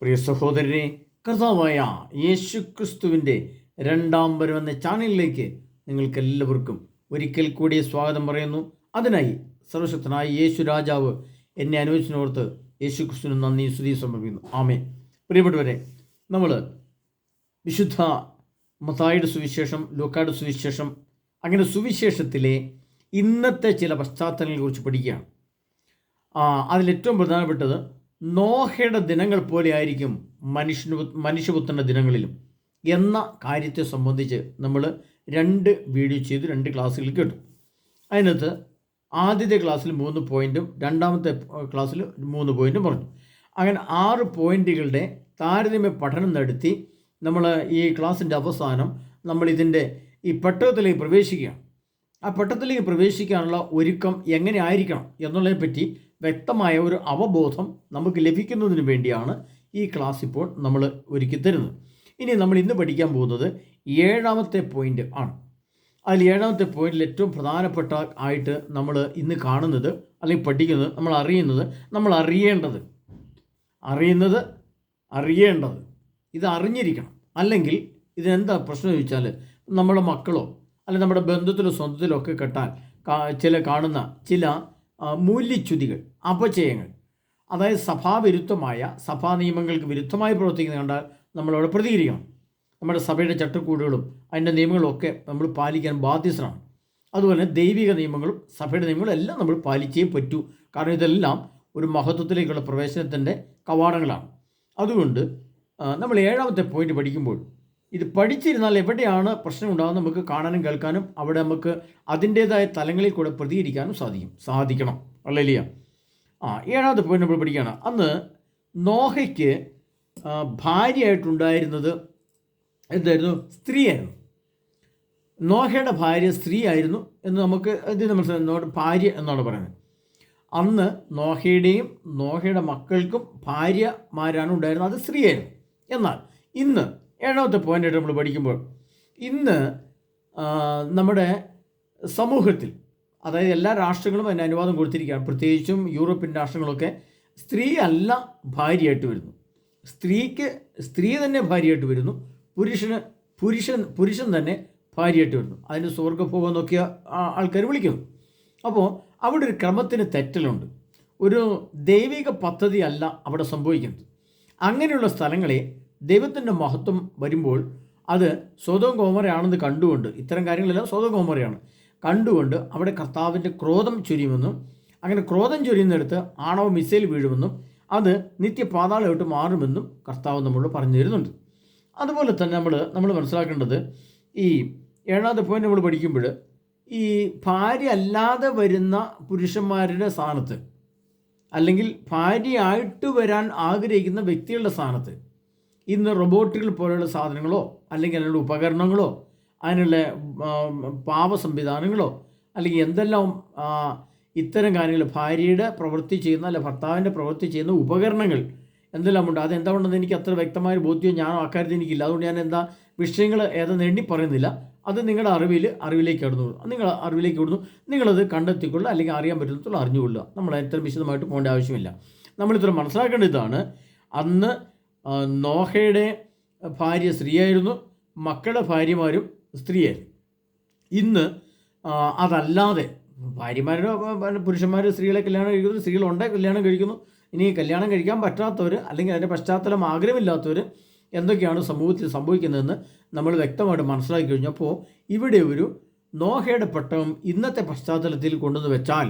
പ്രിയ സഹോദരനെ കർത്താവായ യേശു ക്രിസ്തുവിന്റെ രണ്ടാം എന്ന ചാനലിലേക്ക് നിങ്ങൾക്ക് എല്ലാവർക്കും ഒരിക്കൽ കൂടി സ്വാഗതം പറയുന്നു. അതിനായി സർവശക്തനായ യേശു രാജാവ് എന്നെ അനുവദിച്ചിനോർത്ത് യേശു ക്രിസ്തുവിന് നന്ദി സ്തുതി സമർപ്പിക്കുന്നു. ആമേ പ്രിയപ്പെട്ടവരെ നമ്മൾ വിശുദ്ധ മതായുടെ സുവിശേഷം ലൂക്കായുടെ സുവിശേഷം അങ്ങനെ സുവിശേഷത്തിലെ ഇന്നത്തെ ചില പശ്ചാത്തലങ്ങളെ കുറിച്ച് പഠിക്കുകയാണ്. അതിലേറ്റവും പ്രധാനപ്പെട്ടത് നോഹയുടെ ദിനങ്ങൾ പോലെ ആയിരിക്കും മനുഷ്യന് മനുഷ്യപുത്രന്റെ ദിനങ്ങളിലും എന്ന കാര്യത്തെ സംബന്ധിച്ച് നമ്മൾ രണ്ട് വീഡിയോ ചെയ്ത് രണ്ട് ക്ലാസ്സുകൾ കേട്ടു. അതിനകത്ത് ആദ്യത്തെ ക്ലാസ്സിൽ മൂന്ന് പോയിന്റും രണ്ടാമത്തെ ക്ലാസ്സിൽ മൂന്ന് പോയിന്റും പറഞ്ഞു. അങ്ങനെ ആറ് പോയിന്റുകളുടെ താരതമ്യ പഠനം നടത്തി നമ്മൾ ഈ ക്ലാസ്സിന്റെ അവസാനം നമ്മൾ ഇതിന്റെ ഈ പെട്ടകത്തിലേക്ക് പ്രവേശിക്കുകയാണ്. ആ പെട്ടത്തിലേക്ക് പ്രവേശിക്കാനുള്ള ഒരുക്കം എങ്ങനെ ആയിരിക്കണം എന്നുള്ളതിനെ പറ്റി വ്യക്തമായ ഒരു അവബോധം നമുക്ക് ലഭിക്കുന്നതിന് വേണ്ടിയാണ് ഈ ക്ലാസ് ഇപ്പോൾ നമ്മൾ ഒരുക്കി തരുന്നത്. ഇനി നമ്മൾ ഇന്ന് പഠിക്കാൻ പോകുന്നത് ഏഴാമത്തെ പോയിന്റ് ആണ്. അതിൽ ഏഴാമത്തെ പോയിന്റിൽ ഏറ്റവും പ്രധാനപ്പെട്ട ആയിട്ട് നമ്മൾ ഇന്ന് കാണുന്നത് അല്ലെങ്കിൽ പഠിക്കുന്നത് നമ്മൾ അറിയുന്നത് നമ്മൾ അറിയേണ്ടത്. അറിയുന്നത് അറിയേണ്ടത്. ഇത് അറിഞ്ഞിരിക്കണം. അല്ലെങ്കിൽ ഇതിനെന്താ പ്രശ്നം ചോദിച്ചാൽ നമ്മുടെ മക്കളോ അല്ലെങ്കിൽ നമ്മുടെ ബന്ധത്തിലോ സ്വന്തത്തിലോ ഒക്കെ കെട്ടാൻ ചില കാണുന്ന ചില മൂല്യച്യുതികൾ അപചയങ്ങൾ അതായത് സഭാവിരുദ്ധമായ സഭാ നിയമങ്ങൾക്ക് വിരുദ്ധമായി പ്രവർത്തിക്കുന്നത് കണ്ടാൽ നമ്മളവിടെ പ്രതികരിക്കണം. നമ്മുടെ സഭയുടെ ചട്ടക്കൂടുകളും അതിന്റെ നിയമങ്ങളൊക്കെ നമ്മൾ പാലിക്കാൻ ബാധ്യസ്ഥരാണ്. അതുപോലെ ദൈവിക നിയമങ്ങളും സഭയുടെ നിയമങ്ങളും എല്ലാം നമ്മൾ പാലിച്ചേ പറ്റൂ. കാരണം ഇതെല്ലാം ഒരു മഹത്വത്തിലേക്കുള്ള പ്രവേശനത്തിന്റെ കവാടങ്ങളാണ്. അതുകൊണ്ട് നമ്മൾ ഏഴാമത്തെ പോയിന്റ് പഠിക്കുമ്പോൾ ഇത് പഠിച്ചിരുന്നാൽ എവിടെയാണ് പ്രശ്നം ഉണ്ടാകുന്നത് നമുക്ക് കാണാനും കേൾക്കാനും അവിടെ നമുക്ക് അതിന്റേതായ തലങ്ങളിൽ കൂടെ പ്രതികരിക്കാനും സാധിക്കും. സാധിക്കണം. അല്ലല്ല ആ ഏഴാമത്തെ പോയിന്റ് നമ്മൾ പഠിക്കുകയാണ്. അന്ന് നോഹയ്ക്ക് ഭാര്യയായിട്ടുണ്ടായിരുന്നത് എന്തായിരുന്നു? സ്ത്രീയായിരുന്നു. നോഹയുടെ ഭാര്യ സ്ത്രീ ആയിരുന്നു എന്ന് നമുക്ക് ഇത് നമ്മൾ നോട്ട് ഭാര്യ എന്നാണ് പറയുന്നത്. അന്ന് നോഹയുടെയും നോഹയുടെ മക്കൾക്കും ഭാര്യമാരാണ് ഉണ്ടായിരുന്നത്. അത് സ്ത്രീയായിരുന്നു. എന്നാൽ ഇന്ന് ഏഴാമത്തെ പോയിന്റായിട്ട് നമ്മൾ പഠിക്കുമ്പോൾ ഇന്ന് നമ്മുടെ സമൂഹത്തിൽ അതായത് എല്ലാ രാഷ്ട്രങ്ങളും അതിന് അനുവാദം കൊടുത്തിരിക്കുകയാണ്. പ്രത്യേകിച്ചും യൂറോപ്യൻ രാഷ്ട്രങ്ങളൊക്കെ സ്ത്രീ അല്ല ഭാര്യയായിട്ട് വരുന്നു. സ്ത്രീക്ക് സ്ത്രീ തന്നെ ഭാര്യയായിട്ട് വരുന്നു. പുരുഷന് പുരുഷൻ പുരുഷൻ തന്നെ ഭാര്യയായിട്ട് വരുന്നു. അതിന് സ്വർഗഭോഗം നോക്കിയ ആൾക്കാർ വിളിക്കുന്നു. അപ്പോൾ അവിടെ ഒരു ക്രമത്തിന് തെറ്റലുണ്ട്. ഒരു ദൈവിക പദ്ധതി അല്ല അവിടെ സംഭവിക്കുന്നത്. അങ്ങനെയുള്ള സ്ഥലങ്ങളെ ദൈവത്തിന്റെ മഹത്വം വരുമ്പോൾ അത് സ്വതവും കോമറയാണെന്ന് കണ്ടുകൊണ്ട് ഇത്തരം കാര്യങ്ങളെല്ലാം സ്വതവും കോമറയാണ് കണ്ടുകൊണ്ട് അവിടെ കർത്താവിന്റെ ക്രോധം ചൊരിയുമെന്നും അങ്ങനെ ക്രോധം ചൊരിയുന്നിടത്ത് ആണവ മിസൈൽ വീഴുമെന്നും അത് നിത്യപാതാളമായിട്ട് മാറുമെന്നും കർത്താവ് നമ്മളോട് പറഞ്ഞു തരുന്നുണ്ട്. അതുപോലെ തന്നെ നമ്മൾ നമ്മൾ മനസ്സിലാക്കേണ്ടത് ഈ ഏഴാമത്തെ പോയിന്റ് നമ്മൾ പഠിക്കുമ്പോൾ ഈ ഭാര്യ അല്ലാതെ വരുന്ന പുരുഷന്മാരുടെ സ്ഥാനത്ത് അല്ലെങ്കിൽ ഭാര്യയായിട്ട് വരാൻ ആഗ്രഹിക്കുന്ന വ്യക്തികളുടെ സ്ഥാനത്ത് ഇന്ന് റോബോട്ടുകൾ പോലെയുള്ള സാധനങ്ങളോ അല്ലെങ്കിൽ അതിനുള്ള ഉപകരണങ്ങളോ അതിനുള്ള പാവ സംവിധാനങ്ങളോ അല്ലെങ്കിൽ എന്തെല്ലാം ഇത്തരം കാര്യങ്ങൾ ഭാര്യയുടെ പ്രവൃത്തി ചെയ്യുന്ന അല്ലെ ഭർത്താവിന്റെ പ്രവൃത്തി ചെയ്യുന്ന ഉപകരണങ്ങൾ എന്തെല്ലാം ഉണ്ട്? അത് എന്താണെന്ന് എനിക്ക് അത്ര വ്യക്തമായ ബോധ്യം ഞാൻ അക്കാര്യത്തിൽ എനിക്കില്ല. അതുകൊണ്ട് ഞാൻ എന്താ വിഷയങ്ങൾ ഏതെന്ന് എണ്ണി പറയുന്നില്ല. അത് നിങ്ങളുടെ അറിവിൽ അറിവിലേക്ക് കടന്നു. നിങ്ങൾ അറിവിലേക്ക് വിടുന്നു നിങ്ങളത് കണ്ടെത്തിക്കൊള്ളുക അല്ലെങ്കിൽ അറിയാൻ പറ്റുന്നതുള്ള അറിഞ്ഞുകൊള്ളുക. നമ്മൾ ഇത്ര വിശദമായിട്ട് പോകേണ്ട ആവശ്യമില്ല. നമ്മളിത്ര മനസ്സിലാക്കേണ്ട ഇതാണ്. അന്ന് നോഹയുടെ ഭാര്യ സ്ത്രീയായിരുന്നു. മക്കളുടെ ഭാര്യമാരും സ്ത്രീയായിരുന്നു. ഇന്ന് അതല്ലാതെ ഭാര്യമാരുടെ പുരുഷന്മാർ സ്ത്രീകളെ കല്യാണം കഴിക്കുന്നു. സ്ത്രീകളുണ്ട് കല്യാണം കഴിക്കുന്നു. ഇനി കല്യാണം കഴിക്കാൻ പറ്റാത്തവർ അല്ലെങ്കിൽ അതിന്റെ പശ്ചാത്തലം ആഗ്രഹമില്ലാത്തവർ എന്തൊക്കെയാണ് സമൂഹത്തിൽ സംഭവിക്കുന്നതെന്ന് നമ്മൾ വ്യക്തമായിട്ട് മനസ്സിലാക്കി കഴിഞ്ഞപ്പോൾ ഇവിടെ ഒരു നോഹയുടെ പട്ടം ഇന്നത്തെ പശ്ചാത്തലത്തിൽ കൊണ്ടുവന്ന് വെച്ചാൽ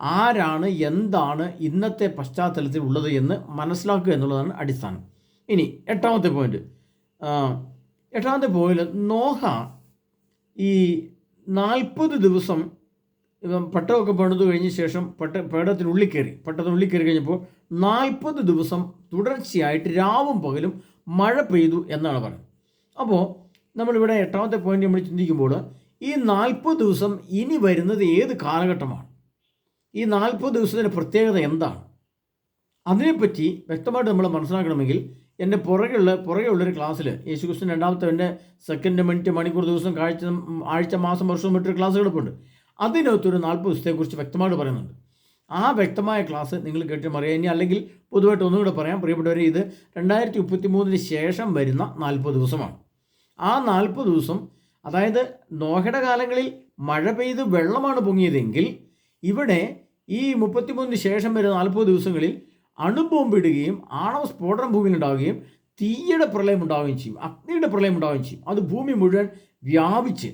ആരാണ് എന്താണ് ഇന്നത്തെ പശ്ചാത്തലത്തിൽ ഉള്ളത് എന്ന് മനസ്സിലാക്കുക എന്നുള്ളതാണ് അടിസ്ഥാനം. ഇനി എട്ടാമത്തെ പോയിന്റ് എട്ടാമത്തെ പോയിന്റ് നോഹ ഈ നാൽപ്പത് ദിവസം ഇപ്പം പട്ടമൊക്കെ പണിതു കഴിഞ്ഞ ശേഷം പട്ട പേടത്തിനുള്ളിൽ കയറി. പട്ടത്തിനുള്ളിൽ കയറി കഴിഞ്ഞപ്പോൾ നാൽപ്പത് ദിവസം തുടർച്ചയായിട്ട് രാവും പകലും മഴ പെയ്തു എന്നാണ് പറയുന്നത്. അപ്പോൾ നമ്മളിവിടെ എട്ടാമത്തെ പോയിന്റ് നമ്മൾ ചിന്തിക്കുമ്പോൾ ഈ നാൽപ്പത് ദിവസം ഇനി വരുന്നത് ഏത് കാലഘട്ടമാണ്? ഈ നാൽപ്പത് ദിവസത്തിന്റെ പ്രത്യേകത എന്താണ്? അതിനെപ്പറ്റി വ്യക്തമായിട്ട് നമ്മൾ മനസ്സിലാക്കണമെങ്കിൽ എന്റെ പുറകെയുള്ള പുറകെയുള്ളൊരു ക്ലാസ്സിൽ യേശുക്രിസ്തു രണ്ടാമത്തെ എന്റെ സെക്കൻഡ് മിനിറ്റ് മണിക്കൂർ ദിവസം കാഴ്ച ആഴ്ച മാസം വർഷവും മറ്റൊരു ക്ലാസ് ഉണ്ട് അതിനകത്തൊരു നാൽപ്പത് ദിവസത്തെക്കുറിച്ച് വ്യക്തമായിട്ട് പറയുന്നുണ്ട്. ആ വ്യക്തമായ ക്ലാസ് നിങ്ങൾ കേട്ട് അറിയാം ഇനി അല്ലെങ്കിൽ പൊതുവായിട്ട് ഒന്നുകൂടെ പറയാം. പ്രിയപ്പെട്ടവരെ ഇത് രണ്ടായിരത്തി മുപ്പത്തി മൂന്നിന് ശേഷം വരുന്ന നാൽപ്പത് ദിവസമാണ്. ആ നാൽപ്പത് ദിവസം അതായത് നോഹയുടെ കാലങ്ങളിൽ മഴ പെയ്ത് വെള്ളമാണ് പൊങ്ങിയതെങ്കിൽ ഇവിടെ ഈ മുപ്പത്തിമൂന്നിന് ശേഷം വരുന്ന നാൽപ്പത് ദിവസങ്ങളിൽ അണുബോംബിടുകയും ആണവ സ്ഫോടനം ഭൂമിയിൽ ഉണ്ടാവുകയും തീയുടെ പ്രളയം ഉണ്ടാവുകയും ചെയ്യും. അഗ്നിയുടെ പ്രളയം ഉണ്ടാവുകയും ചെയ്യും. അത് ഭൂമി മുഴുവൻ വ്യാപിച്ച്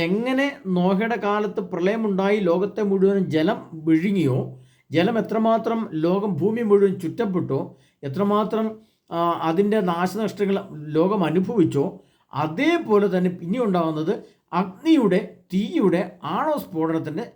എങ്ങനെ നോഹയുടെ കാലത്ത് പ്രളയമുണ്ടായി ലോകത്തെ മുഴുവൻ ജലം വിഴുങ്ങിയോ ജലം എത്രമാത്രം ലോകം ഭൂമി മുഴുവൻ ചുറ്റപ്പെട്ടോ എത്രമാത്രം അതിന്റെ നാശനഷ്ടങ്ങൾ ലോകം അനുഭവിച്ചോ അതേപോലെ തന്നെ ഇനി ഉണ്ടാകുന്നത് അഗ്നിയുടെ തീയുടെ ആണവ സ്ഫോടനത്തിന്റെ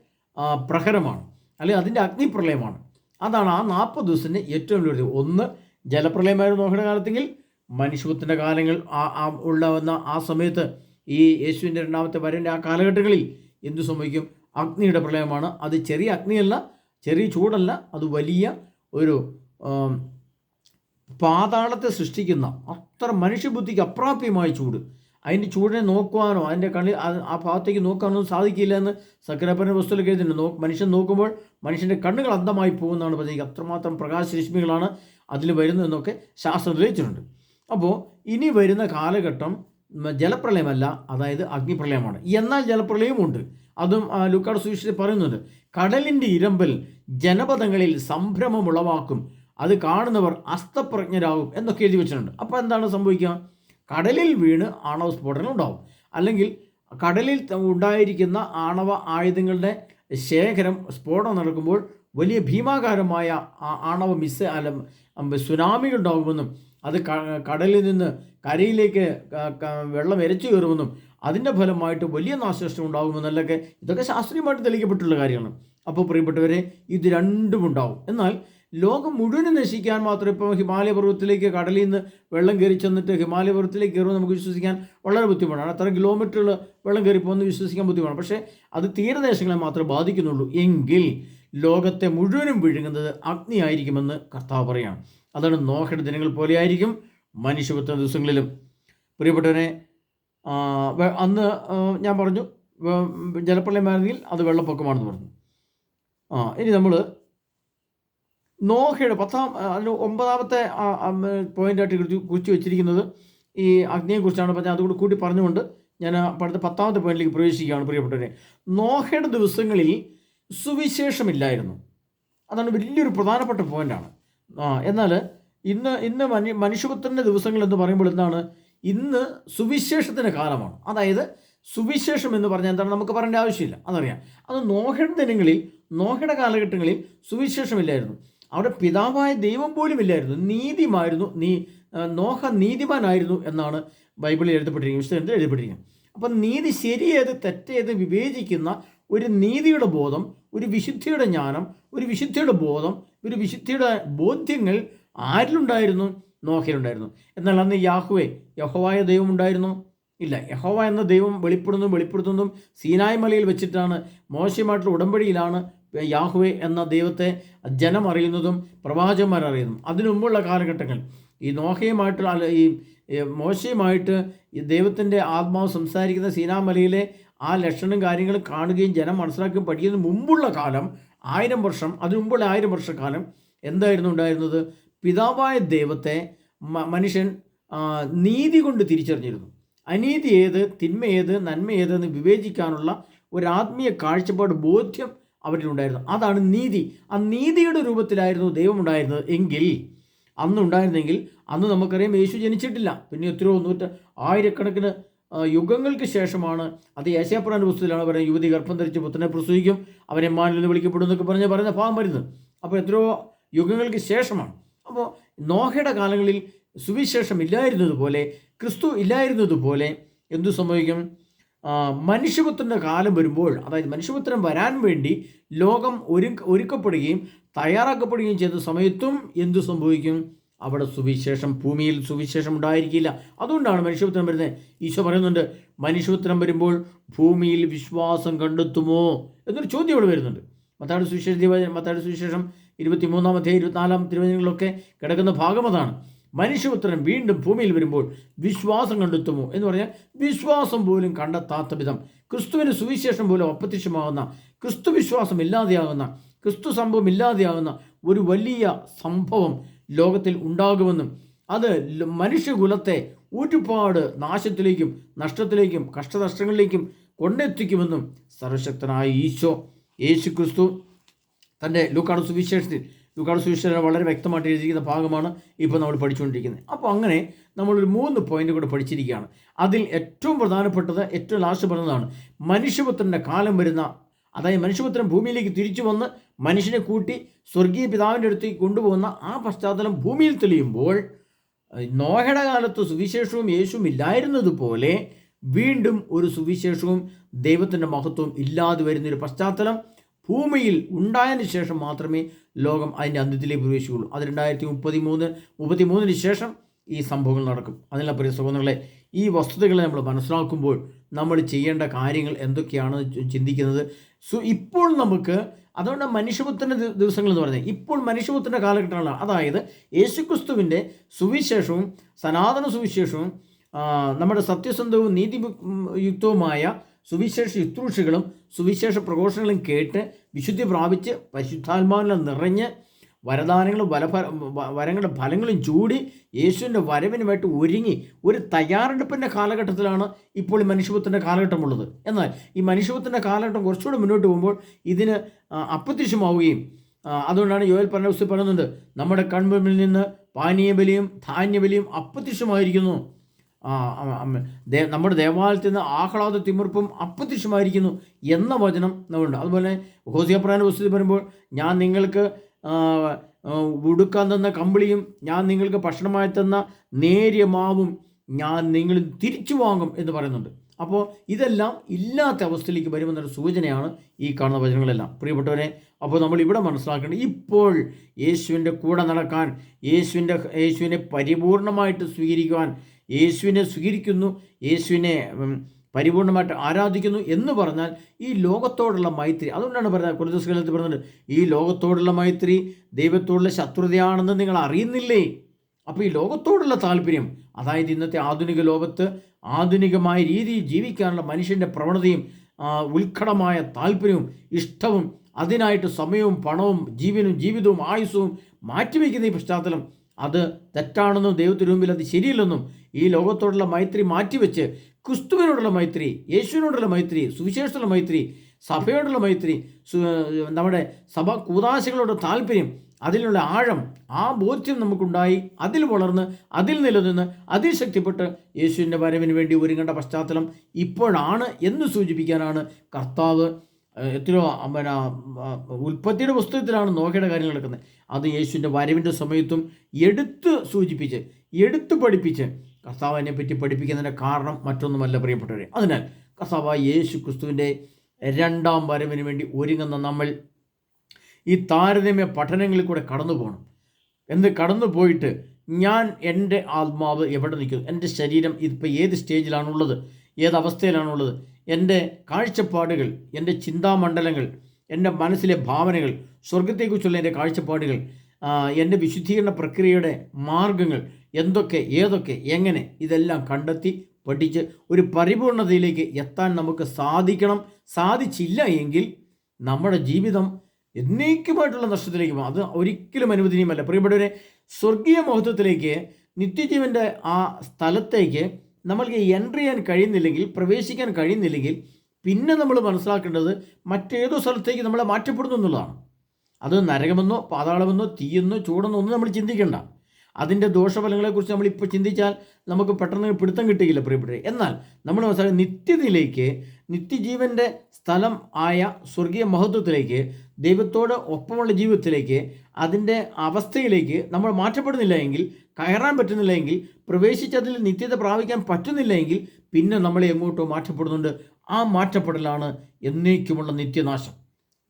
പ്രഹരമാണ്. അല്ലെങ്കിൽ അതിന്റെ അഗ്നിപ്രളയമാണ്. അതാണ് ആ നാൽപ്പത് ദിവസത്തിന് ഏറ്റവും വലിയ ഒന്ന്. ജലപ്രളയമായിരുന്നു നോഹയുടെ കാലത്തെങ്കിൽ. മനുഷ്യത്തിന്റെ കാലങ്ങൾ ആ- ആ വന്ന ആ സമയത്ത് ഈ യേശുവിന്റെ രണ്ടാമത്തെ വരന്റെ ആ കാലഘട്ടങ്ങളിൽ എന്തു സംഭവിക്കും? അഗ്നിയുടെ പ്രളയമാണ്. അത് ചെറിയ അഗ്നിയല്ല ചെറിയ ചൂടല്ല അത് വലിയ ഒരു പാതാളത്തെ സൃഷ്ടിക്കുന്ന അത്ര മനുഷ്യബുദ്ധിക്ക് അപ്രാപ്യമായ ചൂട്. അതിന്റെ ചൂടിനെ നോക്കുവാനോ അതിന്റെ കണ്ണിൽ ആ- ഭാഗത്തേക്ക് നോക്കാനോ സാധിക്കില്ല എന്ന് സക്കരപ്പന്റെ വസ്തുവിൽ എഴുതുന്നുണ്ട് നോ മനുഷ്യൻ നോക്കുമ്പോൾ മനുഷ്യന്റെ കണ്ണുകൾ അന്ധമായി പോകുന്നതാണ് പ്രതീകം അത്രമാത്രം പ്രകാശരശ്മികളാണ് അതിൽ വരുന്നതെന്നൊക്കെ ശാസ്ത്രം തെളിയിച്ചിട്ടുണ്ട്. അപ്പോൾ ഇനി വരുന്ന കാലഘട്ടം ജലപ്രളയമല്ല അതായത് അഗ്നിപ്രളയമാണ്. എന്നാൽ ജലപ്രളയമുണ്ട്. അതും ലൂക്കാട് സുവിശേഷത്തിൽ പറയുന്നുണ്ട്. കടലിന്റെ ഇരമ്പൽ ജനപദങ്ങളിൽ സംഭ്രമം ഉളവാക്കും. അത് കാണുന്നവർ അസ്തപ്രജ്ഞരാകും എന്നൊക്കെ എഴുതി വെച്ചിട്ടുണ്ട്. അപ്പോൾ എന്താണ് സംഭവിക്കുക? കടലിൽ വീണ് ആണവ സ്ഫോടനം ഉണ്ടാവും. അല്ലെങ്കിൽ കടലിൽ ഉണ്ടായിരിക്കുന്ന ആണവ ആയുധങ്ങളുടെ ശേഖരം സ്ഫോടനം നടക്കുമ്പോൾ വലിയ ഭീമാകാരമായ ആണവ മിസ് അല്ല സുനാമി ഉണ്ടാകുമെന്നും അത് കടലിൽ നിന്ന് കരയിലേക്ക് വെള്ളം എരച്ചു കയറുമെന്നും അതിന്റെ ഫലമായിട്ട് വലിയ നാശനഷ്ടം ഉണ്ടാകുമെന്നല്ലൊക്കെ ഇതൊക്കെ ശാസ്ത്രീയമായിട്ട് തെളിയിക്കപ്പെട്ടുള്ള കാര്യമാണ് അപ്പോൾ പ്രിയപ്പെട്ടവരെ ഇത് രണ്ടും ഉണ്ടാവും. എന്നാൽ ലോകം മുഴുവനും നശിക്കാൻ മാത്രം ഇപ്പോൾ ഹിമാലയ പർവതത്തിലേക്ക് കടലിൽ നിന്ന് വെള്ളം കയറി ചെന്നിട്ട് ഹിമാലയ പർവതത്തിലേക്ക് കയറുമെന്ന് നമുക്ക് വിശ്വസിക്കാൻ വളരെ ബുദ്ധിമുട്ടാണ്. അത്ര കിലോമീറ്ററുകൾ വെള്ളം കയറി വിശ്വസിക്കാൻ ബുദ്ധിമുട്ടാണ്. പക്ഷേ അത് തീരദേശങ്ങളെ മാത്രമേ ബാധിക്കുന്നുള്ളൂ. എങ്കിൽ ലോകത്തെ മുഴുവനും വിഴുങ്ങുന്നത് അഗ്നി ആയിരിക്കുമെന്ന് കർത്താവ് പറയാണ്. അതാണ് നോഹയുടെ ദിനങ്ങൾ പോലെ ആയിരിക്കും മനുഷ്യപുത്ര ദിവസങ്ങളിലും. പ്രിയപ്പെട്ടവനെ അന്ന് ഞാൻ പറഞ്ഞു ജലപ്പള്ളി ജലപ്രളയമായിരുന്നെങ്കിൽ അത് വെള്ളപ്പൊക്കമാണെന്ന് പറഞ്ഞു. ആ ഇനി നമ്മൾ നോഹയുടെ പത്താം അതിന്റെ ഒമ്പതാമത്തെ പോയിന്റായിട്ട് കുറിച്ച് വെച്ചിരിക്കുന്നത് ഈ അഗ്നിയെക്കുറിച്ചാണ് പറഞ്ഞത് അതുകൂടി കൂട്ടി പറഞ്ഞുകൊണ്ട് ഞാൻ പഠിത്ത പത്താമത്തെ പോയിന്റിലേക്ക് പ്രവേശിക്കുകയാണ് പ്രിയപ്പെട്ടവരെ. നോഹയുടെ ദിവസങ്ങളിൽ സുവിശേഷമില്ലായിരുന്നു. അതാണ് വലിയൊരു പ്രധാനപ്പെട്ട പോയിന്റാണ്. എന്നാൽ ഇന്ന് ഇന്ന് മനു മനുഷ്യപുത്രന്റെ ദിവസങ്ങൾ എന്ന് പറയുമ്പോൾ എന്താണ്? ഇന്ന് സുവിശേഷത്തിന്റെ കാലമാണ്. അതായത് സുവിശേഷം എന്ന് പറഞ്ഞാൽ എന്താണ്? നമുക്ക് പറയേണ്ട ആവശ്യമില്ല. അതറിയാം. അത് നോഹയുടെ ദിനങ്ങളിൽ നോഹയുടെ കാലഘട്ടങ്ങളിൽ സുവിശേഷമില്ലായിരുന്നു. അവിടെ പിതാവായ ദൈവം പോലും ഇല്ലായിരുന്നു. നീതിമായിരുന്നു. നീ നോഹ നീതിമാനായിരുന്നു എന്നാണ് ബൈബിളിൽ എഴുതപ്പെട്ടിരിക്കുന്നത്. വിശുദ്ധത്തിൽ എഴുതപ്പെട്ടിരിക്കുന്നത് അപ്പം നീതി ശരിയേത് തെറ്റേത് വിവേചിക്കുന്ന ഒരു നീതിയുടെ ബോധം ഒരു വിശുദ്ധിയുടെ ജ്ഞാനം ഒരു വിശുദ്ധിയുടെ ബോധം ഒരു വിശുദ്ധിയുടെ ബോധ്യങ്ങൾ ആരിലുണ്ടായിരുന്നു? നോഹയിലുണ്ടായിരുന്നു. എന്നാൽ അന്ന് യാഹുവേ യഹോവായ ദൈവം ഉണ്ടായിരുന്നു? ഇല്ല. യഹോവ എന്ന ദൈവം വെളിപ്പെടുന്നതും വെളിപ്പെടുത്തുന്നതും സീനായ് മലയിൽ വെച്ചിട്ടാണ്. മോശമായിട്ടുള്ള ഉടമ്പടിയിലാണ് യാഹുവെ എന്ന ദൈവത്തെ ജനം അറിയുന്നതും പ്രവാചകന്മാർ അറിയുന്നതും. അതിനു മുമ്പുള്ള കാലഘട്ടങ്ങൾ. ഈ നോഹയുമായിട്ടുള്ള അല്ല ഈ മോശയുമായിട്ട് ഈ ദൈവത്തിന്റെ ആത്മാവ് സംസാരിക്കുന്ന സീനാമലയിലെ ആ ലക്ഷണം കാര്യങ്ങളും കാണുകയും ജനം മനസ്സിലാക്കുകയും പഠിക്കുന്നതിന് മുമ്പുള്ള കാലം ആയിരം വർഷം അതിനു മുമ്പുള്ള ആയിരം വർഷക്കാലം എന്തായിരുന്നു ഉണ്ടായിരുന്നത്? പിതാവായ ദൈവത്തെ മനുഷ്യൻ നീതി കൊണ്ട് തിരിച്ചറിഞ്ഞിരുന്നു. അനീതി ഏത് തിന്മ ഏത് നന്മ ഏത് എന്ന് വിവേചിക്കാനുള്ള ഒരു ആത്മീയ കാഴ്ചപ്പാട് ബോധ്യം അവരിലുണ്ടായിരുന്നു. അതാണ് നീതി. ആ നീതിയുടെ രൂപത്തിലായിരുന്നു ദൈവം ഉണ്ടായിരുന്നത് എങ്കിൽ അന്നുണ്ടായിരുന്നെങ്കിൽ അന്ന് നമുക്കറിയാം യേശു ജനിച്ചിട്ടില്ല. പിന്നെ എത്രയോ നൂറ്റ ആയിരക്കണക്കിന് യുഗങ്ങൾക്ക് ശേഷമാണ് അത് യേശാപ്രാന്റെ പുസ്തകത്തിലാണ് പറയുന്നത് യുവതി ഗർഭം ധരിച്ച് പുത്രനെ പ്രസവിക്കും അവനെ മാനിൽ നിന്ന് വിളിക്കപ്പെടും എന്നൊക്കെ പറഞ്ഞ് പറയുന്ന ഭാഗം വരുന്നത്. അപ്പോൾ എത്രയോ യുഗങ്ങൾക്ക് ശേഷമാണ്. അപ്പോൾ നോഹയുടെ കാലങ്ങളിൽ സുവിശേഷം ഇല്ലായിരുന്നതുപോലെ ക്രിസ്തു ഇല്ലായിരുന്നതുപോലെ എന്തു സംഭവിക്കും? മനുഷ്യപുത്രന്റെ കാലം വരുമ്പോൾ അതായത് മനുഷ്യപുത്രൻ വരാൻ വേണ്ടി ലോകം ഒരു ഒരുക്കപ്പെടുകയും തയ്യാറാക്കപ്പെടുകയും ചെയ്ത സമയത്തും എന്തു സംഭവിക്കും? അവിടെ സുവിശേഷം ഭൂമിയിൽ സുവിശേഷം ഉണ്ടായിരിക്കില്ല. അതുകൊണ്ടാണ് മനുഷ്യപുത്രൻ വരുന്നത്. ഈശോ പറയുന്നുണ്ട് മനുഷ്യപുത്രൻ വരുമ്പോൾ ഭൂമിയിൽ വിശ്വാസം കണ്ടെത്തുമോ? എന്നൊരു ചോദ്യം ഇവിടെ വരുന്നുണ്ട്. മത്താട് സുവിശേഷ മത്താട് സുവിശേഷം ഇരുപത്തി മൂന്നാമത്തെ ഇരുപത്തിനാലാം തിരുവചനങ്ങളിലൊക്കെ കിടക്കുന്ന ഭാഗം അതാണ്. മനുഷ്യപുത്രൻ വീണ്ടും ഭൂമിയിൽ വരുമ്പോൾ വിശ്വാസം കണ്ടെത്തുമോ എന്ന് പറഞ്ഞാൽ വിശ്വാസം പോലും കണ്ടെത്താത്ത വിധം. ക്രിസ്തുവിന് സുവിശേഷം പോലും അപ്രത്യക്ഷമാകുന്ന ക്രിസ്തു വിശ്വാസം ഇല്ലാതെയാകുന്ന ക്രിസ്തു സംഭവം ഇല്ലാതെയാകുന്ന ഒരു വലിയ സംഭവം ലോകത്തിൽ ഉണ്ടാകുമെന്നും അത് മനുഷ്യകുലത്തെ ഒരുപാട് നാശത്തിലേക്കും നഷ്ടത്തിലേക്കും കഷ്ടനഷ്ടങ്ങളിലേക്കും കൊണ്ടെത്തിക്കുമെന്നും സർവശക്തനായ ഈശോ യേശു ക്രിസ്തു തന്റെ ലൂക്കാട് സുവിശേഷത്തിൽ ലൂക്കാട് സുവിശേഷം വളരെ വ്യക്തമായിട്ട് എഴുതിയിരിക്കുന്ന ഭാഗമാണ് ഇപ്പോൾ നമ്മൾ പഠിച്ചുകൊണ്ടിരിക്കുന്നത്. അപ്പോൾ അങ്ങനെ നമ്മളൊരു മൂന്ന് പോയിന്റ് കൂടെ പഠിച്ചിരിക്കുകയാണ്. അതിൽ ഏറ്റവും പ്രധാനപ്പെട്ടത് ഏറ്റവും ലാസ്റ്റ് പറഞ്ഞതാണ് മനുഷ്യപുത്രന്റെ കാലം വരുന്ന അതായത് മനുഷ്യപുത്രൻ ഭൂമിയിലേക്ക് തിരിച്ചു വന്ന് മനുഷ്യനെ കൂട്ടി സ്വർഗീയ പിതാവിന്റെ അടുത്തേക്ക് കൊണ്ടുപോകുന്ന ആ പശ്ചാത്തലം ഭൂമിയിൽ തെളിയുമ്പോൾ നോഹയുടെ കാലത്ത് സുവിശേഷവും യേശുവും ഇല്ലായിരുന്നതുപോലെ വീണ്ടും ഒരു സുവിശേഷവും ദൈവത്തിന്റെ മഹത്വവും ഇല്ലാതെ വരുന്നൊരു പശ്ചാത്തലം ഭൂമിയിൽ ഉണ്ടായതിന് ശേഷം മാത്രമേ ലോകം അതിന്റെ അന്ത്യത്തിലേക്ക് പ്രവേശിക്കുകയുള്ളൂ. അത് രണ്ടായിരത്തി മുപ്പത്തി മൂന്ന് മുപ്പത്തി മൂന്നിന് ശേഷം ഈ സംഭവങ്ങൾ നടക്കും. അതിനുള്ള പ്രിയ സഹോദരങ്ങളെ ഈ വസ്തുതകളെ നമ്മൾ മനസ്സിലാക്കുമ്പോൾ നമ്മൾ ചെയ്യേണ്ട കാര്യങ്ങൾ എന്തൊക്കെയാണ് ചിന്തിക്കുന്നത്. സോ ഇപ്പോൾ നമുക്ക് അതുകൊണ്ട് മനുഷ്യപുത്രന്റെ ദിവസങ്ങൾ എന്ന് പറയുന്നത് ഇപ്പോൾ മനുഷ്യപുത്രന്റെ കാലഘട്ടങ്ങളാണ്. അതായത് യേശുക്രിസ്തുവിന്റെ സുവിശേഷവും സനാതന സുവിശേഷവും നമ്മുടെ സത്യസന്ധവും നീതിയുക്തവുമായ സുവിശേഷ ശുശ്രൂഷകളും സുവിശേഷ പ്രഘോഷങ്ങളും കേട്ട് വിശുദ്ധി പ്രാപിച്ച് പരിശുദ്ധാത്മാവിനെ നിറഞ്ഞ് വരദാനങ്ങളും വലഫ വരങ്ങളുടെ ഫലങ്ങളും ചൂടി യേശുവിന്റെ വരവിനുമായിട്ട് ഒരുങ്ങി ഒരു തയ്യാറെടുപ്പിന്റെ കാലഘട്ടത്തിലാണ് ഇപ്പോൾ ഈ മനുഷ്യത്വത്തിന്റെ കാലഘട്ടമുള്ളത്. എന്നാൽ ഈ മനുഷ്യത്വത്തിന്റെ കാലഘട്ടം കുറച്ചുകൂടി മുന്നോട്ട് പോകുമ്പോൾ ഇതിന് അപ്രത്യക്ഷമാവുകയും അതുകൊണ്ടാണ് യോയൽ പറഞ്ഞ പുസ്തകം പറയുന്നുണ്ട് നമ്മുടെ കൺമുമ്പിൽ നിന്ന് പാനീയബലിയും ധാന്യബലിയും അപ്രത്യക്ഷമായിരിക്കുന്നു. നമ്മുടെ ദേവാലയത്തിൽ നിന്ന് ആഹ്ലാദ തിമിർപ്പും അപ്രത്യക്ഷമായിരിക്കുന്നു എന്ന വചനം നമ്മളുണ്ട്. അതുപോലെ ഹോസിയപ്രാന പുസ്തകത്തിൽ പറയുമ്പോൾ ഞാൻ നിങ്ങൾക്ക് ഉടുക്കാൻ തന്ന കമ്പിളിയും ഞാൻ നിങ്ങൾക്ക് ഭക്ഷണമായി തന്ന നേരിയ മാവും ഞാൻ നിങ്ങൾ തിരിച്ചു വാങ്ങും എന്ന് പറയുന്നുണ്ട്. അപ്പോൾ ഇതെല്ലാം ഇല്ലാത്ത അവസ്ഥയിലേക്ക് വരുമെന്നൊരു സൂചനയാണ് ഈ കാണുന്ന വചനങ്ങളെല്ലാം. പ്രിയപ്പെട്ടവരെ അപ്പോൾ നമ്മൾ ഇവിടെ മനസ്സിലാക്കേണ്ടത് ഇപ്പോൾ യേശുവിന്റെ കൂടെ നടക്കാൻ യേശുവിന്റെ യേശുവിനെ പരിപൂർണമായിട്ട് സ്വീകരിക്കുവാൻ യേശുവിനെ സ്വീകരിക്കുന്നു യേശുവിനെ പരിപൂർണമായിട്ട് ആരാധിക്കുന്നു എന്ന് പറഞ്ഞാൽ ഈ ലോകത്തോടുള്ള മൈത്രി അതുകൊണ്ടാണ് പറഞ്ഞത് കുറച്ച് ദിവസങ്ങളിൽ പറഞ്ഞത് ഈ ലോകത്തോടുള്ള മൈത്രി ദൈവത്തോടുള്ള ശത്രുതയാണെന്ന് നിങ്ങൾ അറിയുന്നില്ലേ? അപ്പോൾ ഈ ലോകത്തോടുള്ള താല്പര്യം അതായത് ഇന്നത്തെ ആധുനിക ലോകത്ത് ആധുനികമായ രീതിയിൽ ജീവിക്കാനുള്ള മനുഷ്യന്റെ പ്രവണതയും ഉത്കടമായ താല്പര്യവും ഇഷ്ടവും അതിനായിട്ട് സമയവും പണവും ജീവനും ജീവിതവും ആയുസ്സവും മാറ്റിവെക്കുന്ന ഈ പശ്ചാത്തലം അത് തെറ്റാണെന്നും ദൈവത്തിന് മുമ്പിൽ അത് ശരിയല്ലെന്നും ഈ ലോകത്തോടുള്ള മൈത്രി മാറ്റിവെച്ച് ക്രിസ്തുവിനോടുള്ള മൈത്രി യേശുവിനോടുള്ള മൈത്രി സുവിശേഷത്തിലുള്ള മൈത്രി സഭയോടുള്ള മൈത്രി നമ്മുടെ സഭ കൂതാശികളോട് താല്പര്യം അതിലുള്ള ആഴം ആ ബോധ്യം നമുക്കുണ്ടായി. അതിൽ വളർന്ന് അതിൽ നിലനിന്ന് അതിൽ ശക്തിപ്പെട്ട് യേശുവിന്റെ വരവിന് വേണ്ടി ഒരുങ്ങേണ്ട പശ്ചാത്തലം ഇപ്പോഴാണ് എന്ന് സൂചിപ്പിക്കാനാണ് കർത്താവ് എത്രയോ പിന്നെ ഉൽപ്പത്തിയുടെ പുസ്തകത്തിലാണ് നോഹയുടെ കാര്യങ്ങൾ നടക്കുന്നത്. അത് യേശുവിന്റെ വരവിന്റെ സമയത്തും എടുത്ത് സൂചിപ്പിച്ച് എടുത്ത് പഠിപ്പിച്ച് കർത്താവിനെ പറ്റി പഠിപ്പിക്കുന്നതിന്റെ കാരണം മറ്റൊന്നുമല്ല പ്രിയപ്പെട്ടവരെ. അതിനാൽ കർത്താവ് യേശു ക്രിസ്തുവിന്റെ രണ്ടാം വരവിന് വേണ്ടി ഒരുങ്ങുന്ന നമ്മൾ ഈ താരതമ്യ പഠനങ്ങളിൽ കൂടെ കടന്നു പോകണം. എന്ന് കടന്നു പോയിട്ട് ഞാൻ എന്റെ ആത്മാവ് എവിടെ നിൽക്കുന്നു? എന്റെ ശരീരം ഇതിപ്പോൾ ഏത് സ്റ്റേജിലാണുള്ളത്? ഏത് എന്റെ കാഴ്ചപ്പാടുകൾ എന്റെ ചിന്താമണ്ഡലങ്ങൾ എന്റെ മനസ്സിലെ ഭാവനകൾ സ്വർഗത്തെക്കുറിച്ചുള്ള എന്റെ കാഴ്ചപ്പാടുകൾ എന്റെ വിശുദ്ധീകരണ പ്രക്രിയയുടെ മാർഗങ്ങൾ എന്തൊക്കെ ഏതൊക്കെ എങ്ങനെ ഇതെല്ലാം കണ്ടെത്തി പഠിച്ച് ഒരു പരിപൂർണതയിലേക്ക് എത്താൻ നമുക്ക് സാധിക്കണം. സാധിച്ചില്ല എങ്കിൽ നമ്മുടെ ജീവിതം എന്നേക്കുമായിട്ടുള്ള നഷ്ടത്തിലേക്ക് പോകും. അത് ഒരിക്കലും അനുവദനീയമല്ല. പ്രിയപ്പെട്ടവരെ സ്വർഗീയ മഹത്വത്തിലേക്ക് നിത്യജീവന്റെ ആ സ്ഥലത്തേക്ക് നമ്മൾക്ക് എൻട്രി ചെയ്യാൻ കഴിയുന്നില്ലെങ്കിൽ പ്രവേശിക്കാൻ കഴിയുന്നില്ലെങ്കിൽ പിന്നെ നമ്മൾ മനസ്സിലാക്കേണ്ടത് മറ്റേതോ സ്ഥലത്തേക്ക് നമ്മളെ മാറ്റപ്പെടുന്നു എന്നുള്ളതാണ്. അത് നരകമെന്നോ പാതാളമെന്നോ തീയെന്നോ ചൂടെന്നോ ഒന്നും നമ്മൾ ചിന്തിക്കേണ്ട. അതിന്റെ ദോഷഫലങ്ങളെക്കുറിച്ച് നമ്മൾ ഇപ്പോൾ ചിന്തിച്ചാൽ നമുക്ക് പെട്ടെന്ന് പിടുത്തം കിട്ടുകയില്ല പ്രിയപ്പെട്ടവരെ. എന്നാൽ നമ്മൾ മനസ്സിലാക്കുക നിത്യതയിലേക്ക് നിത്യജീവന്റെ സ്ഥലം ആയ സ്വർഗീയ മഹത്വത്തിലേക്ക് ദൈവത്തോട് ഒപ്പമുള്ള ജീവിതത്തിലേക്ക് അതിന്റെ അവസ്ഥയിലേക്ക് നമ്മൾ മാറ്റപ്പെടുന്നില്ല എങ്കിൽ കയറാൻ പറ്റുന്നില്ല എങ്കിൽ പ്രവേശിച്ചതിൽ നിത്യത പ്രാപിക്കാൻ പറ്റുന്നില്ല എങ്കിൽ പിന്നെ നമ്മളെ എങ്ങോട്ടോ മാറ്റപ്പെടുന്നുണ്ട്. ആ മാറ്റപ്പെടലാണ് എന്നേക്കുമുള്ള നിത്യനാശം.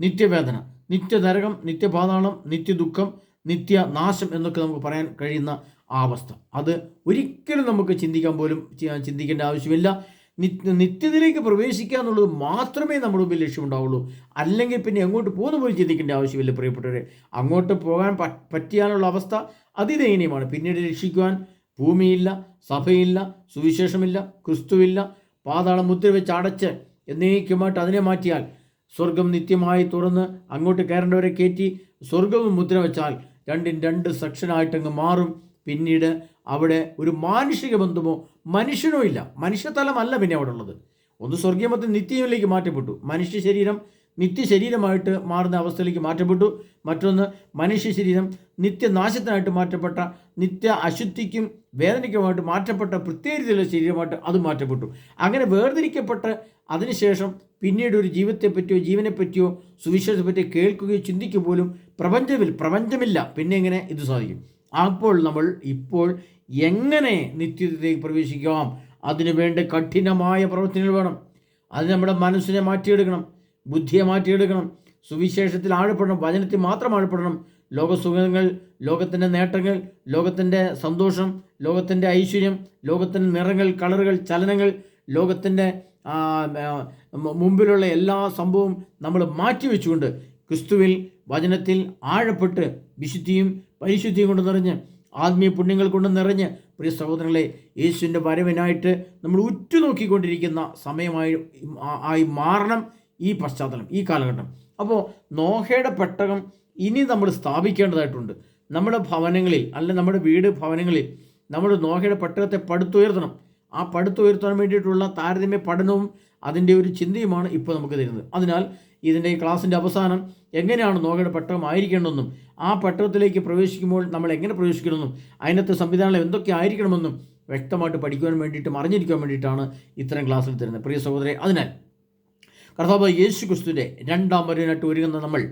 നിത്യവേദന നിത്യനരകം നിത്യപാതാളം നിത്യദുഃഖം നിത്യനാശം എന്നൊക്കെ നമുക്ക് പറയാൻ കഴിയുന്ന അവസ്ഥ അത് ഒരിക്കലും നമുക്ക് ചിന്തിക്കാൻ പോലും ചിന്തിക്കേണ്ട ആവശ്യമില്ല. നിത്യ നിത്യതയിലേക്ക് പ്രവേശിക്കുക എന്നുള്ളത് മാത്രമേ നമ്മുടെ മുമ്പിൽ ലക്ഷ്യമുണ്ടാവുള്ളൂ. അല്ലെങ്കിൽ പിന്നെ എങ്ങോട്ട് പോകുന്ന പോലും ചിന്തിക്കേണ്ട ആവശ്യമില്ല പ്രിയപ്പെട്ടവരെ. അങ്ങോട്ട് പോകാൻ പറ്റിയാനുള്ള അവസ്ഥ അതിദയനീയമാണ്. പിന്നീട് രക്ഷിക്കുവാൻ ഭൂമിയില്ല സഭയില്ല സുവിശേഷമില്ല ക്രിസ്തുവില്ല പാതാളം മുദ്ര വെച്ച് അടച്ച് എന്നേക്കുമായിട്ട് അതിനെ മാറ്റിയാൽ സ്വർഗം നിത്യമായി തുറന്ന് അങ്ങോട്ട് കയറേണ്ടവരെ കയറ്റി സ്വർഗവും മുദ്ര വെച്ചാൽ രണ്ടും രണ്ട് സെക്ഷനായിട്ടങ്ങ് മാറും. പിന്നീട് അവിടെ ഒരു മാനുഷിക ബന്ധമോ മനുഷ്യനോ ഇല്ല. മനുഷ്യതലമല്ല പിന്നെ അവിടെ ഉള്ളത് ഒന്ന് സ്വർഗീയമത്തിൽ നിത്യയിലേക്ക് മാറ്റപ്പെട്ടു. മനുഷ്യ ശരീരം നിത്യ ശരീരമായിട്ട് മാറുന്ന അവസ്ഥയിലേക്ക് മാറ്റപ്പെട്ടു. മറ്റൊന്ന് മനുഷ്യ ശരീരം നിത്യനാശത്തിനായിട്ട് മാറ്റപ്പെട്ട നിത്യ അശുദ്ധിക്കും വേദനയ്ക്കുമായിട്ട് മാറ്റപ്പെട്ട പ്രത്യേകതയുള്ള ശരീരമായിട്ട് അത് മാറ്റപ്പെട്ടു. അങ്ങനെ വേർതിരിക്കപ്പെട്ട് അതിനുശേഷം പിന്നീട് ഒരു ജീവിതത്തെ പറ്റിയോ ജീവനെ പറ്റിയോ സുവിശേഷത്തെ പറ്റിയോ കേൾക്കുകയോ ചിന്തിക്കുക പോലും പ്രപഞ്ചമില്ല പ്രപഞ്ചമില്ല. പിന്നെ എങ്ങനെ ഇത് സാധിക്കും? അപ്പോൾ നമ്മൾ ഇപ്പോൾ എങ്ങനെ നിത്യതയിലേക്ക് പ്രവേശിക്കാം? അതിനു വേണ്ട കഠിനമായ പ്രവർത്തനങ്ങൾ വേണം. അത് നമ്മുടെ മനസ്സിനെ മാറ്റിയെടുക്കണം. ബുദ്ധിയെ മാറ്റിയെടുക്കണം. സുവിശേഷത്തിൽ ആഴപ്പെടണം. വചനത്തിൽ മാത്രം ആഴപ്പെടണം. ലോകസുഖങ്ങൾ ലോകത്തിന്റെ നേട്ടങ്ങൾ ലോകത്തിന്റെ സന്തോഷം ലോകത്തിന്റെ ഐശ്വര്യം ലോകത്തിന്റെ നിറങ്ങൾ കളറുകൾ ചലനങ്ങൾ ലോകത്തിന്റെ മുമ്പിലുള്ള എല്ലാ സംഭവവും നമ്മൾ മാറ്റി വെച്ചുകൊണ്ട് ക്രിസ്തുവിൽ വചനത്തിൽ ആഴപ്പെട്ട് വിശുദ്ധിയും പരിശുദ്ധിയും കൊണ്ട് നിറഞ്ഞ് ആത്മീയ പുണ്യങ്ങൾ കൊണ്ട് നിറഞ്ഞ് പ്രിയ സഹോദരങ്ങളെ യേശുവിന്റെ വരവിനായിട്ട് നമ്മൾ ഉറ്റുനോക്കിക്കൊണ്ടിരിക്കുന്ന സമയമായി ആയി മാറണം ഈ പശ്ചാത്തലം ഈ കാലഘട്ടം. അപ്പോൾ നോഹയുടെ പെട്ടകം ഇനി നമ്മൾ സ്ഥാപിക്കേണ്ടതായിട്ടുണ്ട്. നമ്മുടെ ഭവനങ്ങളിൽ അല്ലെ നമ്മുടെ വീട് ഭവനങ്ങളിൽ നമ്മൾ നോഹയുടെ പെട്ടകത്തെ പടുത്തുയർത്തണം. ആ പടുത്തുയർത്താൻ വേണ്ടിയിട്ടുള്ള താരതമ്യ പഠനവും അതിന്റെ ഒരു ചിന്തയുമാണ് ഇപ്പോൾ നമുക്ക് തരുന്നത്. അതിനാൽ ഇതിന്റെ ക്ലാസ്സിന്റെ അവസാനം എങ്ങനെയാണ് നോകയുടെ പെട്ടകം ആയിരിക്കേണ്ടതെന്നും ആ പട്ടത്തിലേക്ക് പ്രവേശിക്കുമ്പോൾ നമ്മൾ എങ്ങനെ പ്രവേശിക്കണമെന്നും അതിനകത്ത് സംവിധാനങ്ങൾ എന്തൊക്കെ ആയിരിക്കണമെന്നും വ്യക്തമായിട്ട് പഠിക്കുവാൻ വേണ്ടിയിട്ടും അറിഞ്ഞിരിക്കാൻ വേണ്ടിയിട്ടാണ് ഇത്തരം ക്ലാസ്സിൽ തരുന്നത്. പ്രിയ സഹോദരെ അതിനാൽ കർത്താവ് യേശു ക്രിസ്തുവിന്റെ രണ്ടാം വരവിനായിട്ട് ഒരുങ്ങുന്ന നമ്മൾ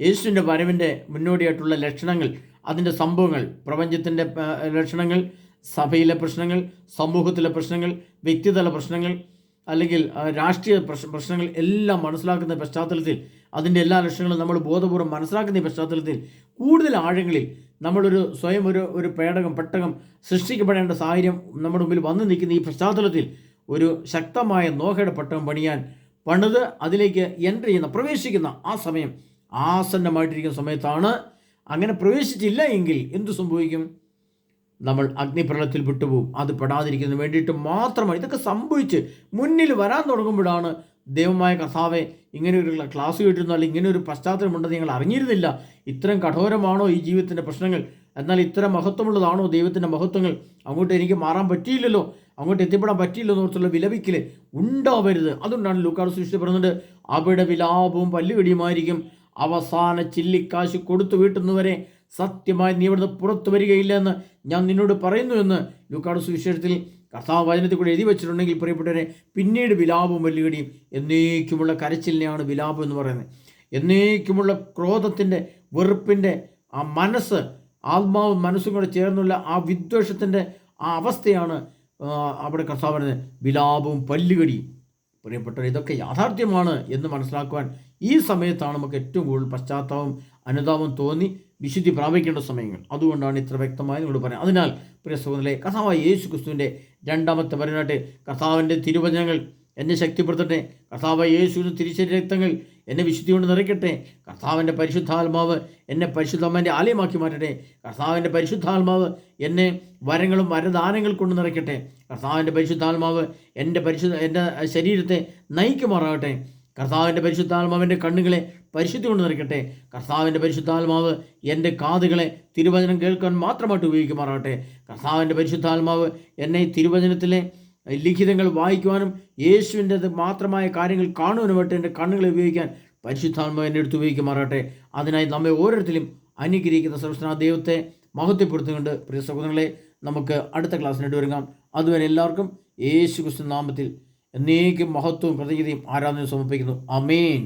യേശുവിന്റെ വരവിന്റെ മുന്നോടിയായിട്ടുള്ള ലക്ഷണങ്ങൾ അതിന്റെ സംഭവങ്ങൾ പ്രപഞ്ചത്തിന്റെ ലക്ഷണങ്ങൾ സഭയിലെ പ്രശ്നങ്ങൾ സമൂഹത്തിലെ പ്രശ്നങ്ങൾ വ്യക്തിതല പ്രശ്നങ്ങൾ അല്ലെങ്കിൽ രാഷ്ട്രീയ പ്രശ്നങ്ങൾ എല്ലാം മനസ്സിലാക്കുന്ന പശ്ചാത്തലത്തിൽ അതിന്റെ എല്ലാ ലക്ഷ്യങ്ങളും നമ്മൾ ബോധപൂർവം മനസ്സിലാക്കുന്ന പശ്ചാത്തലത്തിൽ കൂടുതൽ ആഴങ്ങളിൽ നമ്മളൊരു സ്വയം ഒരു ഒരു പേടകം പെട്ടകം സൃഷ്ടിക്കപ്പെടേണ്ട സാഹചര്യം നമ്മുടെ മുമ്പിൽ വന്നു നിൽക്കുന്ന ഈ പശ്ചാത്തലത്തിൽ ഒരു ശക്തമായ നോഹയുടെ പട്ടകം പണിയാൻ പണിത് അതിലേക്ക് എന്റർ ചെയ്യുന്ന പ്രവേശിക്കുന്ന ആ സമയം ആസന്നമായിട്ടിരിക്കുന്ന സമയത്താണ്. അങ്ങനെ പ്രവേശിച്ചില്ല എങ്കിൽ എന്തു സംഭവിക്കും? നമ്മൾ അഗ്നിപ്രളത്തിൽ വിട്ടുപോകും. അത് പെടാതിരിക്കുന്നതിന് വേണ്ടിയിട്ട് മാത്രമാണ് ഇതൊക്കെ സംഭവിച്ച് മുന്നിൽ വരാൻ തുടങ്ങുമ്പോഴാണ് ദൈവമായ കഥാവെ ഇങ്ങനെ ഒരു ക്ലാസ് കേട്ടിരുന്നു? അല്ലെങ്കിൽ ഇങ്ങനെ ഒരു പശ്ചാത്തലമുണ്ടെന്ന് ഞങ്ങൾ അറിഞ്ഞിരുന്നില്ല. ഇത്രയും കഠോരമാണോ ഈ ജീവിതത്തിന്റെ പ്രശ്നങ്ങൾ? എന്നാൽ ഇത്ര മഹത്വമുള്ളതാണോ ദൈവത്തിന്റെ മഹത്വങ്ങൾ? അങ്ങോട്ട് എനിക്ക് മാറാൻ പറ്റിയില്ലല്ലോ. അങ്ങോട്ട് എത്തിപ്പെടാൻ പറ്റിയില്ലോ എന്നോർത്തുള്ള വിലപിക്കൽ ഉണ്ടാവരുത്. അതുകൊണ്ടാണ് ലൂക്കാട് സൃഷ്ടി പറയുന്നത് അവിടെ വിലാപവും പല്ലുകടിയുമായിരിക്കും. അവസാന ചില്ലിക്കാശ് കൊടുത്തു വീട്ടുന്നവരെ സത്യമായി നീ ഇവിടുന്ന് പുറത്തു വരികയില്ല എന്ന് ഞാൻ നിന്നോട് പറയുന്നു എന്ന് ലൂക്കാട് സുവിശേഷത്തിൽ കർത്താവ് വചനത്തിൽ കൂടെ എഴുതി വെച്ചിട്ടുണ്ടെങ്കിൽ പ്രിയപ്പെട്ടവരെ പിന്നീട് വിലാപവും വെല്ലുകടിയും എന്നേക്കുമുള്ള കരച്ചിലിനെയാണ് വിലാപം എന്ന് പറയുന്നത്. എന്നേക്കുമുള്ള ക്രോധത്തിന്റെ വെറുപ്പിന്റെ ആ മനസ്സ് ആത്മാവും മനസ്സും കൂടെ ചേർന്നുള്ള ആ വിദ്വേഷത്തിന്റെ ആ അവസ്ഥയാണ് അവിടെ കർത്താവ് പറയുന്നത്. വിലാപവും പല്ലുകടിയും. പ്രിയപ്പെട്ടവർ ഇതൊക്കെ യാഥാർത്ഥ്യമാണ് എന്ന് മനസ്സിലാക്കുവാൻ ഈ സമയത്താണ് നമുക്ക് ഏറ്റവും കൂടുതൽ പശ്ചാത്താപം അനുതാപം തോന്നി വിശുദ്ധി പ്രാപിക്കേണ്ട സമയങ്ങൾ. അതുകൊണ്ടാണ് ഇത്ര വ്യക്തമായി നിങ്ങൾ പറയാം അതിനാൽ പ്രിയ സുഹൃത്തിലെ കഥാവായ യേശു ക്രിസ്തുവിന്റെ രണ്ടാമത്തെ വരനായിട്ട് കർത്താവിന്റെ തിരുവചനങ്ങൾ എന്നെ ശക്തിപ്പെടുത്തട്ടെ. കർത്താവ് യേശുവിന് തിരിച്ചരി രക്തങ്ങൾ എന്നെ വിശുദ്ധി കൊണ്ട് നിറയ്ക്കട്ടെ. കർത്താവിന്റെ പരിശുദ്ധാത്മാവ് എന്നെ പരിശുദ്ധമ്മന്റെ ആലയമാക്കി മാറ്റട്ടെ. കർത്താവിന്റെ പരിശുദ്ധാത്മാവ് എന്നെ വരങ്ങളും വരദാനങ്ങൾ കൊണ്ട് നിറയ്ക്കട്ടെ. കർത്താവിന്റെ പരിശുദ്ധാത്മാവ് എന്റെ പരിശുദ്ധ എന്റെ ശരീരത്തെ നയിക്കുമാറാകട്ടെ. കർത്താവിന്റെ പരിശുദ്ധാത്മാവിന്റെ കണ്ണുകളെ പരിശുദ്ധി കൊണ്ട് നിറയ്ക്കട്ടെ. കർത്താവിന്റെ പരിശുദ്ധാത്മാവ് എന്റെ കാതുകളെ തിരുവചനം കേൾക്കാൻ മാത്രമായിട്ട് ഉപയോഗിക്കുമാറാകട്ടെ. കർത്താവിന്റെ പരിശുദ്ധാത്മാവ് എന്നെ തിരുവചനത്തിലെ ലിഖിതങ്ങൾ വായിക്കുവാനും യേശുവിന്റെ മാത്രമായ കാര്യങ്ങൾ കാണുവാനുമായിട്ട് എന്റെ കണ്ണുകളെ ഉപയോഗിക്കാൻ പരിശുദ്ധാത്മാവ് എന്റെ അടുത്ത് ഉപയോഗിക്കുമാറാകട്ടെ. അതിനായി നമ്മെ ഓരോരുത്തരും അനുഗ്രഹിക്കുന്ന സർവസ്നാ ദൈവത്തെ മഹത്വപ്പെടുത്തുന്നുണ്ട്. പ്രിയ സഹോദരങ്ങളെ നമുക്ക് അടുത്ത ക്ലാസ്സിനായിട്ട് ഒരുങ്ങാം. അതുവരെ എല്ലാവർക്കും യേശു ക്രിസ്തു നാമത്തിൽ എന്നേക്കും മഹത്വവും കൃതജ്ഞതയും ആരാധനയും സമർപ്പിക്കുന്നു. അമേൻ